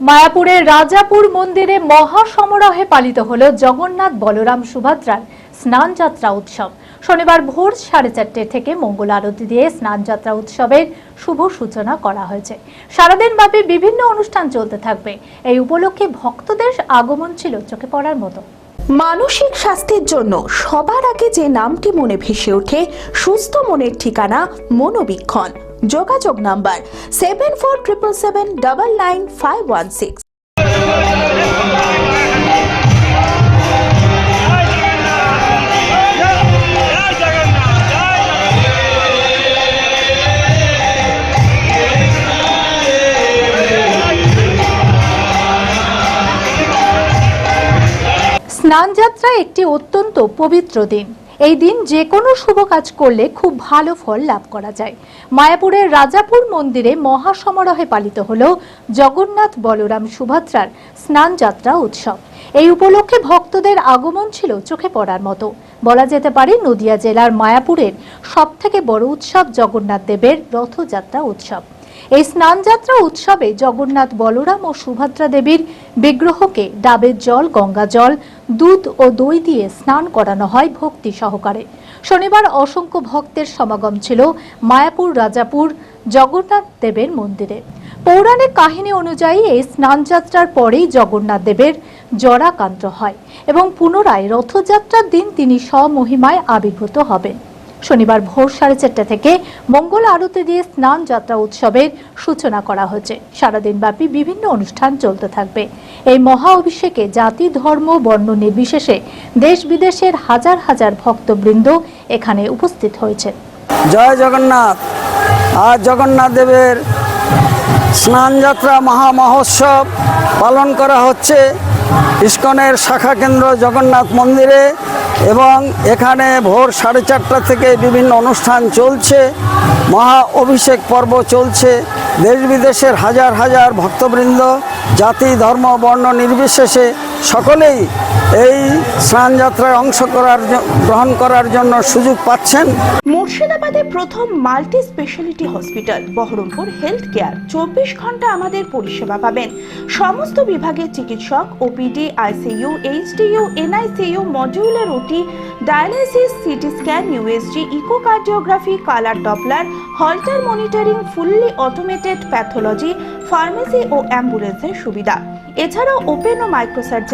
মায়াপুরের রাজাপুর মন্দিরে মহা সমারোহে পালিত হল জগন্নাথ বলরাম সুভদ্রার স্নান যাত্রা উৎসব। শনিবার ভোর সাড়ে চারটে থেকে মঙ্গল আরতি দিয়ে স্নান যাত্রা উৎসবের শুভ সূচনা করা হয়েছে। সারাদিন ব্যাপী বিভিন্ন অনুষ্ঠান চলতে থাকবে। এই উপলক্ষে ভক্তদের আগমন ছিল চোখে পড়ার মতো। মানসিক স্বাস্থ্যের জন্য সবার আগে যে নামটি মনে ভেসে ওঠে, সুস্থ মনের ঠিকানা মনোবীক্ষণ। যোগাযোগ number seven four triple seven double nine five one six Snanayatra একটি অত্যন্ত পবিত্র দিন। এই দিন যে কোনো শুভ কাজ করলে খুব ভালো ফল লাভ করা যায়। মায়াপুরের রাজাপুর মন্দিরে মহা সমারোহে পালিত হল জগন্নাথ বলরাম সুভদ্রার স্নানযাত্রা উৎসব। এই উপলক্ষে ভক্তদের আগমন ছিল চোখে পড়ার মতো। বলা যেতে পারে, নদিয়া জেলার মায়াপুরের সবথেকে বড় উৎসব জগন্নাথ দেবের রথযাত্রা উৎসব। এই স্নানযাত্রা উৎসবে জগন্নাথ বলরাম ও সুভদ্রা দেবীর বিগ্রহকে ডাবের জল, গঙ্গা জল, দুধ ও দই দিয়ে স্নান করানো হয় ভক্তি সহকারে। শনিবার অসংখ্য ভক্তের সমাগম ছিল মায়াপুর রাজাপুর জগন্নাথ দেবের মন্দিরে। পৌরাণিক কাহিনী অনুযায়ী এই স্নানযাত্রার পরেই জগন্নাথ দেবের জরাকান্ত হয় এবং পুনরায় রথযাত্রার দিন তিনি স্বমহিমায় আবির্ভূত হবেন। শনিবার ভোর সাড়ে চারটা থেকে মঙ্গল আরতি দিয়ে স্নান যাত্রা উৎসবের সূচনা করা হয়েছে। সারাদিন ব্যাপী বিভিন্ন অনুষ্ঠান চলতে থাকবে। এই মহা অভিষেকে জাতি, ধর্ম, বর্ণ নির্বিশেষে দেশ বিদেশের হাজার হাজার ভক্তবৃন্দ এখানে উপস্থিত হয়েছে। জয় জগন্নাথ। আজ জগন্নাথ দেবের স্নানযাত্রা মহা মহোৎসব পালন করা হচ্ছে। ইস্কনের শাখা কেন্দ্র জগন্নাথ মন্দিরে এবং এখানে ভোর সাড়ে চারটা থেকে বিভিন্ন অনুষ্ঠান চলছে, মহা অভিষেক পর্ব চলছে। দেশ বিদেশের হাজার হাজার ভক্তবৃন্দ, জাতি, ধর্ম, বর্ণ নির্বিশেষে সকলেই এই স্নানযাত্রায় অংশ করার গ্রহণ করার জন্য সুযোগ পাচ্ছেন। মুর্শিদাবাদে প্রথম multi speciality hospital, Berhampore health care. চব্বিশ ঘণ্টা আমাদের পরিষেবা পাবেন। সমস্ত বিভাগের চিকিৎসক, OPD, ICU, HDU, NICU, modular, OT dialysis CT scan, USG, echocardiography, colour Doppler, Holter monitoring, fully automated pathology, pharmacy ও অ্যাম্বুলেন্সের সুবিধা। এছাড়াও ওপেন ও microsurgery